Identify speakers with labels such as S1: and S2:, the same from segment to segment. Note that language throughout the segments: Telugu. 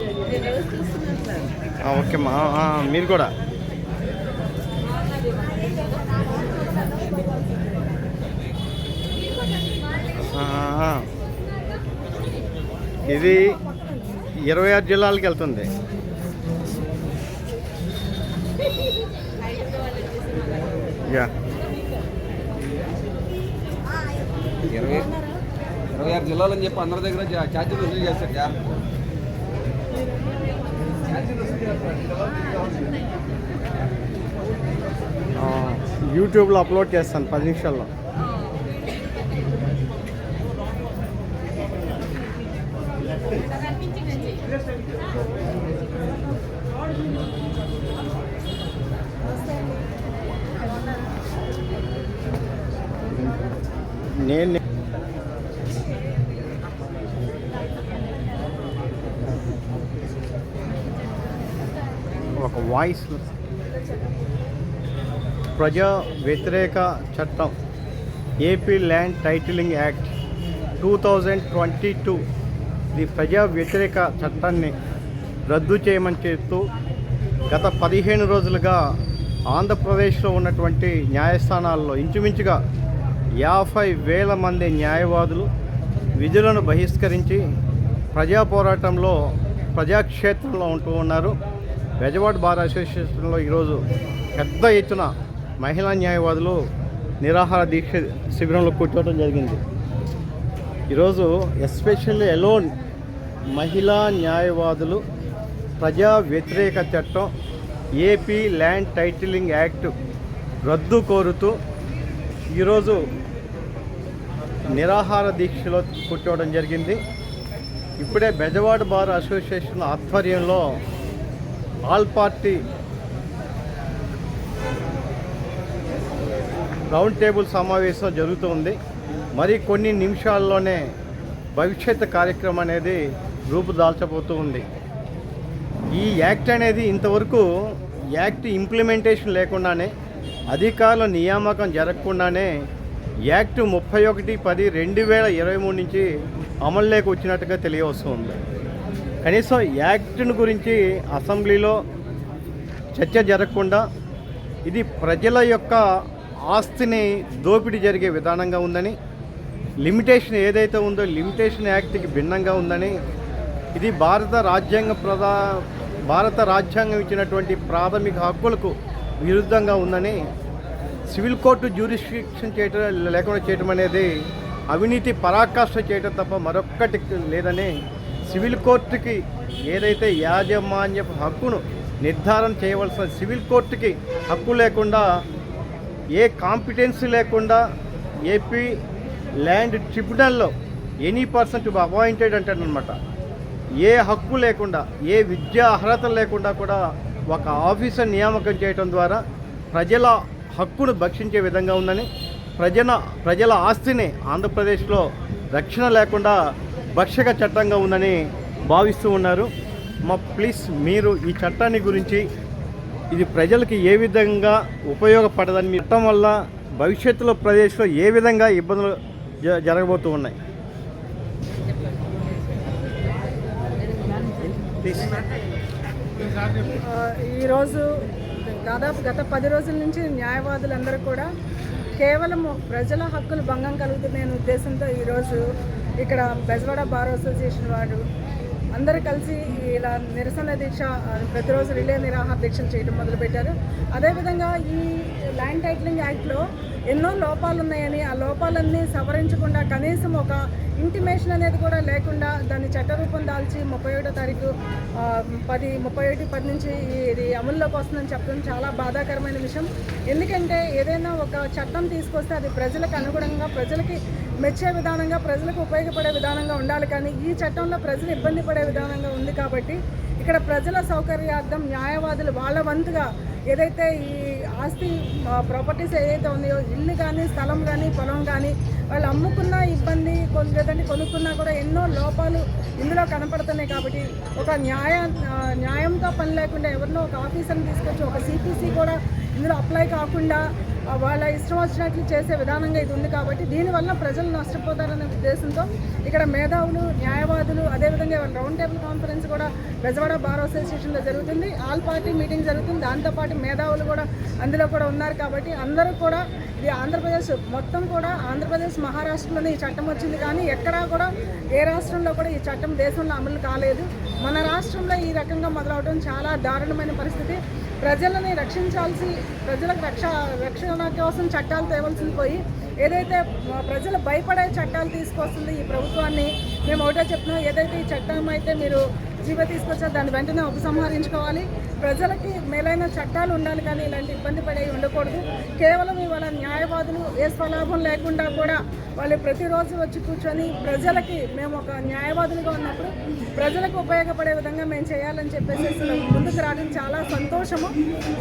S1: ఓకేమ్మా ఓకే అమ్మా మీరు కూడా? ఇది ఇరవై ఆరు జిల్లాలకు వెళ్తుంది. యా.
S2: ఇరవై ఇరవై ఆరు జిల్లాలని అని చెప్పి అందరి దగ్గర ఛార్జీలు వసూలు చేస్తారు
S1: యూట్యూబ్లో అప్లోడ్ చేస్తాను పది నిమిషాల్లో. నేను ఒక వాయిస్. ప్రజా వ్యతిరేక చట్టం AP land titling act two thousand twenty two ఇది ప్రజా వ్యతిరేక చట్టాన్ని రద్దు చేయమని చెప్తూ గత పదిహేను రోజులుగా ఆంధ్రప్రదేశ్లో ఉన్నటువంటి న్యాయస్థానాల్లో ఇంచుమించుగా యాభై వేల మంది న్యాయవాదులు విధులను బహిష్కరించి ప్రజా పోరాటంలో ప్రజాక్షేత్రంలో ఉంటూ ఉన్నారు. బెజవాడ్ బార్ అసోసియేషన్లో ఈరోజు పెద్ద ఎత్తున మహిళా న్యాయవాదులు నిరాహార దీక్ష శిబిరంలో కూర్చోవడం జరిగింది. ఈరోజు ఎస్పెషల్లీ ఎలోన్ మహిళా న్యాయవాదులు ప్రజా వ్యతిరేక చట్టం ఏపీ ల్యాండ్ టైటిలింగ్ యాక్ట్ రద్దు కోరుతూ ఈరోజు నిరాహార దీక్షలో కూర్చోవడం జరిగింది. ఇప్పుడే బెజవాడ బార్ అసోసియేషన్ ఆధ్వర్యంలో ఆల్ పార్టీ రౌండ్ టేబుల్ సమావేశం జరుగుతుంది. మరి కొన్ని నిమిషాల్లోనే భవిష్యత్ కార్యక్రమం అనేది రూపుదాల్చబోతూ ఉంది ఈ యాక్ట్ అనేది ఇంతవరకు యాక్ట్ ఇంప్లిమెంటేషన్ లేకుండానే అధికారుల నియామకం జరగకుండానే యాక్ట్ ముప్పై ఒకటి పది రెండు వేల ఇరవై మూడు నుంచి అమల్లోకి వచ్చినట్టుగా తెలియవస్తుంది. కనీసం యాక్ట్ను గురించి అసెంబ్లీలో చర్చ జరగకుండా ఇది ప్రజల యొక్క ఆస్తిని దోపిడీ జరిగే విధానంగా ఉందని లిమిటేషన్ ఏదైతే ఉందో లిమిటేషన్ యాక్ట్కి భిన్నంగా ఉందని ఇది భారత రాజ్యాంగ ప్రధా భారత రాజ్యాంగం ఇచ్చినటువంటి ప్రాథమిక హక్కులకు విరుద్ధంగా ఉందని సివిల్ కోర్టు జ్యూరిస్ట్రిక్షన్ చేయటం లేకుండా చేయటం అనేది అవినీతి పరాకాష్ట చేయటం తప్ప మరొక్కటి లేదని సివిల్ కోర్టుకి ఏదైతే యాజమాన్య హక్కును నిర్ధారణ చేయవలసిన సివిల్ కోర్టుకి హక్కు లేకుండా ఏ కాంపిటెన్సీ లేకుండా ఏపీ ల్యాండ్ ట్రిబ్యునల్లో ఎనీ పర్సన్ టు అపాయింటెడ్ అంటాడనమాట ఏ హక్కు లేకుండా ఏ విద్యా అర్హత లేకుండా కూడా ఒక ఆఫీసర్ నియామకం చేయడం ద్వారా ప్రజల హక్కును భక్షించే విధంగా ఉందని ప్రజల ప్రజల ఆస్తిని ఆంధ్రప్రదేశ్లో రక్షణ లేకుండా భక్షక చట్టంగా ఉందని భావిస్తూ ఉన్నారు. మా ప్లీజ్ మీరు ఈ చట్టాన్ని గురించి ఇది ప్రజలకి ఏ విధంగా ఉపయోగపడదని మీ చట్టం వల్ల భవిష్యత్తులో ప్రదేశ్లో ఏ విధంగా ఇబ్బందులు జ- జరగబోతూ ఉన్నాయి.
S3: ఈరోజు దాదాపు గత పది రోజుల నుంచి న్యాయవాదులందరూ కూడా కేవలం ప్రజల హక్కులు భంగం కలుగుతుందనే ఉద్దేశంతో ఈరోజు ఇక్కడ బెజవాడ బార్ అసోసియేషన్ వారు అందరూ కలిసి ఇలా నిరసన దీక్ష ప్రతిరోజు రిలే నిరాహార దీక్షలు చేయడం మొదలుపెట్టారు. అదేవిధంగా ఈ ల్యాండ్ టైటిలింగ్ యాక్ట్లో ఎన్నో లోపాలు ఉన్నాయని ఆ లోపాలన్నీ సవరించకుండా కనీసం ఒక ఇంటిమేషన్ అనేది కూడా లేకుండా దాన్ని చట్టరూపం దాల్చి ముప్పై ఒకటో తారీఖు పది ముప్పై ఒకటి పది నుంచి ఇది అమల్లోకి వస్తుందని చెప్పడం చాలా బాధాకరమైన విషయం. ఎందుకంటే ఏదైనా ఒక చట్టం తీసుకొస్తే అది ప్రజలకు అనుగుణంగా ప్రజలకి మెచ్చే విధానంగా ప్రజలకు ఉపయోగపడే విధానంగా ఉండాలి. కానీ ఈ చట్టంలో ప్రజలు ఇబ్బంది పడే విధానంగా ఉంది కాబట్టి ఇక్కడ ప్రజల సౌకర్యార్థం న్యాయవాదులు వాళ్ళ వంతుగా ఏదైతే ఈ ఆస్తి ప్రాపర్టీస్ ఏదైతే ఉన్నాయో ఇల్లు కానీ స్థలం కానీ పొలం కానీ వాళ్ళు అమ్ముకున్న ఇబ్బంది కొన్- లేదంటే కొనుక్కున్నా కూడా ఎన్నో లోపాలు ఇందులో కనపడుతున్నాయి కాబట్టి ఒక న్యాయ న్యాయంతో పని లేకుండా ఎవరినో ఒక ఆఫీసర్ని తీసుకొచ్చి ఒక సిపిసి కూడా ఇందులో అప్లై కాకుండా వాళ్ళ ఇష్టం వచ్చినట్లు చేసే విధానంగా ఇది ఉంది కాబట్టి దీనివల్ల ప్రజలు నష్టపోతారనే ఉద్దేశంతో ఇక్కడ మేధావులు న్యాయవాదులు అదేవిధంగా ఇవాళ రౌండ్ టేబుల్ కాన్ఫరెన్స్ కూడా బెజవాడ బార్ అసోసియేషన్లో జరుగుతుంది. ఆల్ పార్టీ మీటింగ్ జరుగుతుంది. దాంతోపాటు మేధావులు కూడా అందులో కూడా ఉన్నారు కాబట్టి అందరూ కూడా ఇది ఆంధ్రప్రదేశ్ మొత్తం కూడా ఆంధ్రప్రదేశ్ మహారాష్ట్రలోనే ఈ చట్టం వచ్చింది కానీ ఎక్కడా కూడా ఏ రాష్ట్రంలో కూడా ఈ చట్టం దేశంలో అమలు కాలేదు. మన రాష్ట్రంలో ఈ రకంగా మొదలవడం చాలా దారుణమైన పరిస్థితి. ప్రజలని రక్షించాల్సి ప్రజలకు రక్ష రక్షణ కోసం చట్టాలు తేవలసింది పోయి ఏదైతే ప్రజలు భయపడే చట్టాలు తీసుకొస్తుంది ఈ ప్రభుత్వాన్ని మేము ఒకటే చెప్తున్నాం ఏదైతే ఈ చట్టం అయితే మీరు జీవ తీసుకొచ్చారు దాన్ని వెంటనే ఉపసంహరించుకోవాలి. ప్రజలకి మేలైన చట్టాలు ఉండాలి కానీ ఇలాంటి ఇబ్బంది పడే ఉండకూడదు. కేవలం ఇవాళ న్యాయవాదులు ఏ స్వలాభం లేకుండా కూడా వాళ్ళు ప్రతిరోజు వచ్చి కూర్చొని ప్రజలకి మేము ఒక న్యాయవాదులుగా ఉన్నప్పుడు ప్రజలకు ఉపయోగపడే విధంగా మేము చేయాలని చెప్పేసి ముందుకు రావడం చాలా సంతోషము.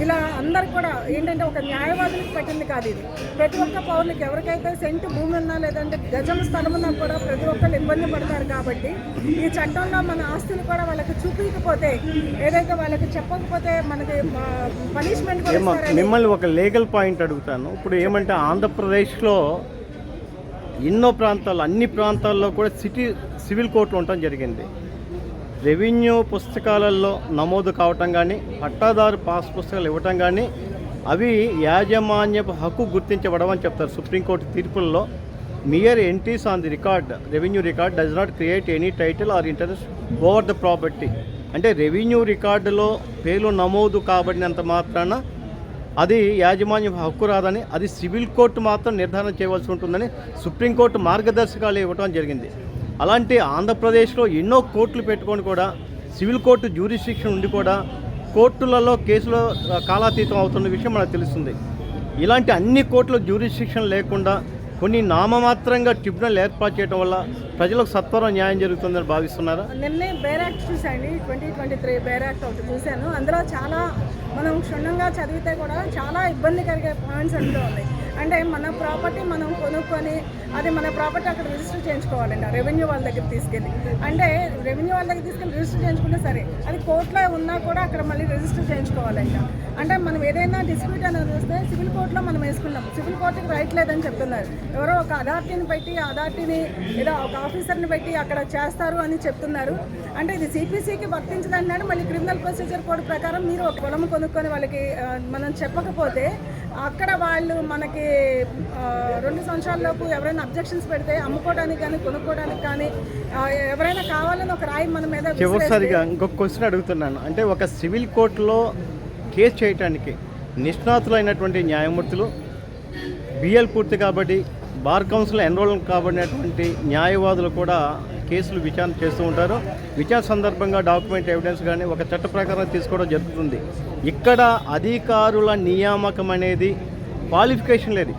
S3: ఇలా అందరు కూడా ఏంటంటే ఒక న్యాయవాదులకు పెట్టింది కాదు ఇది. ప్రతి ఒక్క పౌరులకు ఎవరికైతే సెంటు భూమి ఉన్నా లేదంటే గజం స్థలం ఉన్నా కూడా ప్రతి ఒక్కళ్ళు ఇబ్బంది పడతారు కాబట్టి ఈ చట్టంలో మన ఆస్తులు కూడా వాళ్ళకి చూపించకపోతే ఏదైతే వాళ్ళకి చెప్పకపోతే మనకి పనిష్మెంట్
S1: మిమ్మల్ని ఒక లీగల్ పాయింట్ అడుగుతాను. ఇప్పుడు ఏమంటే ఆంధ్రప్రదేశ్లో ఎన్నో ప్రాంతాలు అన్ని ప్రాంతాల్లో కూడా సిటీ సివిల్ కోర్టులు ఉండటం జరిగింది. రెవెన్యూ పుస్తకాలలో నమోదు కావటం కానీ పట్టాదారు పాస్ పుస్తకాలు ఇవ్వటం కానీ అవి యాజమాన్యపు హక్కు గుర్తించబడడం అని చెప్తారు supreme court తీర్పుల్లో. Mere entries on the record revenue record does not create any title or interest over the property అంటే రెవెన్యూ రికార్డులో పేర్లు నమోదు కాబడినంత మాత్రాన అది యాజమాన్యం హక్కు రాదని అది సివిల్ కోర్టు మాత్రం నిర్ధారణ చేయవలసి ఉంటుందని సుప్రీంకోర్టు మార్గదర్శకాలు ఇవ్వడం జరిగింది. అలాంటి ఆంధ్రప్రదేశ్లో ఎన్నో కోర్టులు పెట్టుకొని కూడా సివిల్ కోర్టు జ్యూరిస్టిక్షన్ ఉండి కూడా కోర్టులలో కేసులో కాలాతీతం అవుతున్న విషయం మనకు తెలుస్తుంది. ఇలాంటి అన్ని కోర్టుల జ్యూరిస్టిక్షన్ లేకుండా కొన్ని నామమాత్రంగా ట్రిబ్యునల్ ఏర్పాటు చేయడం వల్ల ప్రజలకు సత్వరం న్యాయం జరుగుతుందని భావిస్తున్నారా?
S3: నిన్నే bare act చూసాండి twenty twenty three bare act ఒకటి చూశాను. అందులో చాలా మనం క్షుణ్ణంగా చదివితే కూడా చాలా ఇబ్బంది కలిగే పాయింట్స్ అందులో ఉన్నాయి. అంటే మన ప్రాపర్టీ మనం కొనుక్కొని అది మన ప్రాపర్టీ అక్కడ రిజిస్టర్ చేయించుకోవాలండి రెవెన్యూ వాళ్ళ దగ్గర తీసుకెళ్ళి. అంటే రెవెన్యూ వాళ్ళ దగ్గర తీసుకెళ్ళి రిజిస్టర్ చేయించుకుంటే సరే అది కోర్టులో ఉన్నా కూడా అక్కడ మళ్ళీ రిజిస్టర్ చేయించుకోవాలంట. అంటే మనం ఏదైనా డిస్ప్యూట్ అనేది వస్తే సివిల్ కోర్టులో మనం వేసుకున్నాం. సివిల్ కోర్టుకి రైట్ లేదని చెప్తున్నారు. ఎవరో ఒక అథారిటీని పెట్టి అథారిటీని ఏదో ఒక ఆఫీసర్ని పెట్టి అక్కడ చేస్తారు అని చెప్తున్నారు. అంటే ఇది సిపిసికి వర్తించదన్నాడు మళ్ళీ క్రిమినల్ ప్రొసీజర్ కోడ్ ప్రకారం మీరు ఒక పొలం కొనుక్కొని వాళ్ళకి మనం చెప్పకపోతే అక్కడ వాళ్ళు మనకి రెండు సంవత్సరాలలోపు ఎవరైనా అబ్జెక్షన్స్ పెడితే అమ్ముకోవడానికి కానీ కొనుక్కోవడానికి కానీ ఎవరైనా కావాలని ఒక రాయి మన మీద
S1: చివరిసారిగా ఇంకొక క్వశ్చన్ అడుగుతున్నాను. అంటే ఒక సివిల్ కోర్టులో కేసు చేయటానికి నిష్ణాతులైనటువంటి న్యాయమూర్తులు బిఎల్ పూర్తి కాబట్టి బార్ కౌన్సిల్ ఎన్రోల్ కాబడినటువంటి న్యాయవాదులు కూడా కేసులు విచారణ చేస్తూ ఉంటారు. విచారణ సందర్భంగా డాక్యుమెంట్ ఎవిడెన్స్ కానీ ఒక చట్ట ప్రకారం తీసుకోవడం జరుగుతుంది. ఇక్కడ అధికారుల నియామకం అనేది క్వాలిఫికేషన్ లేదు.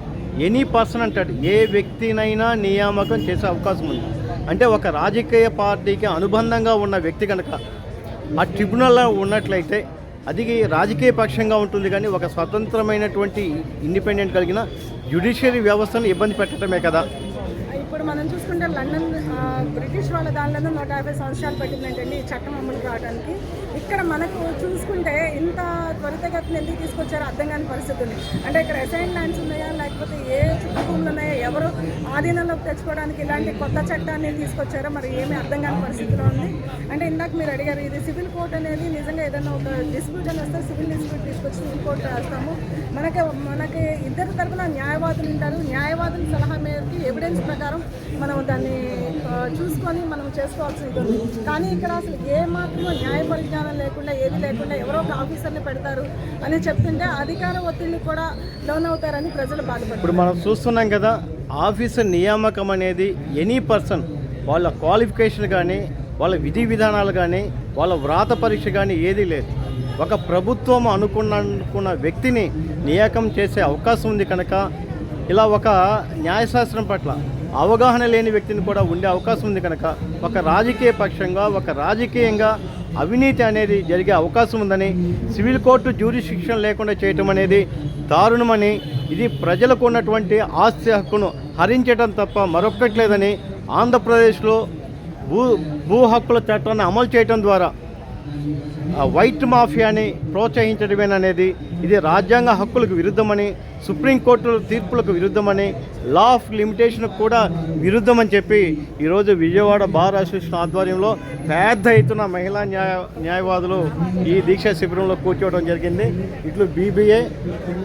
S1: ఎనీ పర్సన్ అంటాడు ఏ వ్యక్తినైనా నియామకం చేసే అవకాశం ఉంది. అంటే ఒక రాజకీయ పార్టీకి అనుబంధంగా ఉన్న వ్యక్తి కనుక ఆ ట్రిబ్యునల్లో ఉన్నట్లయితే అది రాజకీయ పక్షంగా ఉంటుంది కానీ ఒక స్వతంత్రమైనటువంటి ఇండిపెండెంట్ కలిగిన జ్యుడిషియరీ వ్యవస్థను ఇబ్బంది పెట్టడమే కదా.
S3: ఇప్పుడు మనం చూసుకుంటే లండన్ బ్రిటిష్ వాళ్ళ దానిలో నూట యాభై సంవత్సరాలు పట్టిందంటే ఈ చట్టం అమలు కావడానికి. ఇక్కడ మనకు చూసుకుంటే ఇంత త్వరితగతిన ఎందుకు తీసుకొచ్చారో అర్థం కాని పరిస్థితి ఉంది. అంటే ఇక్కడ అసైన్ ల్యాండ్స్ ఉన్నాయా లేకపోతే ఏ చుట్టుభూములు ఉన్నాయా ఎవరు ఆధీనంలోకి తెచ్చుకోవడానికి ఇలాంటి కొత్త చట్టాన్ని తీసుకొచ్చారో మరి ఏమీ అర్థం కాని పరిస్థితిలో ఉంది. అంటే ఇందాక మీరు అడిగారు ఇది సివిల్ కోర్ట్ అనేది నిజంగా ఏదైనా ఒక డిస్ప్యూట్ అని వస్తే సివిల్ డిస్ప్యూట్ తీసుకొచ్చి సివిల్ కోర్టు రాస్తాము. మనకి మనకి ఇద్దరు తరపున న్యాయవాదులు ఉంటారు. న్యాయవాదుల సలహా మేరకు ఎవిడెన్స్ ప్రకారం మనం దాన్ని చూసుకొని మనం చేసుకోవాల్సి ఉంటుంది. కానీ ఇక్కడ అసలు ఏ న్యాయ పరిజ్ఞానం లేకుండా ఏది లేకుండా ఎవరో ఒక ఆఫీసర్ని పెడతారు అని చెప్తుంటే అధికార ఒత్తిడికి కూడా డౌన్ అవుతారని ప్రజలు బాధపడతారు.
S1: ఇప్పుడు మనం చూస్తున్నాం కదా ఆఫీసర్ నియామకం అనేది ఎనీ పర్సన్ వాళ్ళ క్వాలిఫికేషన్ కానీ వాళ్ళ విధి విధానాలు కానీ వాళ్ళ వ్రాత పరీక్ష కానీ ఏదీ లేదు. ఒక ప్రభుత్వం అనుకున్న అనుకున్న వ్యక్తిని నియాకం చేసే అవకాశం ఉంది కనుక ఇలా ఒక న్యాయశాస్త్రం పట్ల అవగాహన లేని వ్యక్తిని కూడా ఉండే అవకాశం ఉంది కనుక ఒక రాజకీయ పక్షంగా ఒక రాజకీయంగా అవినీతి అనేది జరిగే అవకాశం ఉందని సివిల్ కోర్టు జ్యూరిస్డిక్షన్ లేకుండా చేయటం అనేది దారుణమని ఇది ప్రజలకు ఉన్నటువంటి ఆస్తి హక్కును హరించడం తప్ప మరొకటి లేదని ఆంధ్రప్రదేశ్లో భూ భూ హక్కుల చట్టాన్ని అమలు చేయడం ద్వారా వైట్ మాఫియాని ప్రోత్సహించడమేననేది ఇది రాజ్యాంగ హక్కులకు విరుద్ధమని సుప్రీంకోర్టు తీర్పులకు విరుద్ధమని లా ఆఫ్ లిమిటేషన్కు కూడా విరుద్ధమని చెప్పి ఈరోజు విజయవాడ బార్ అసోసియేషన్ ఆధ్వర్యంలో పెద్ద ఎత్తున మహిళా న్యాయ న్యాయవాదులు ఈ దీక్షా శిబిరంలో కూర్చోవడం జరిగింది. ఇట్లు బీబీఏ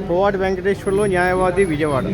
S1: పువ్వాడి వెంకటేశ్వర్లు న్యాయవాది విజయవాడ.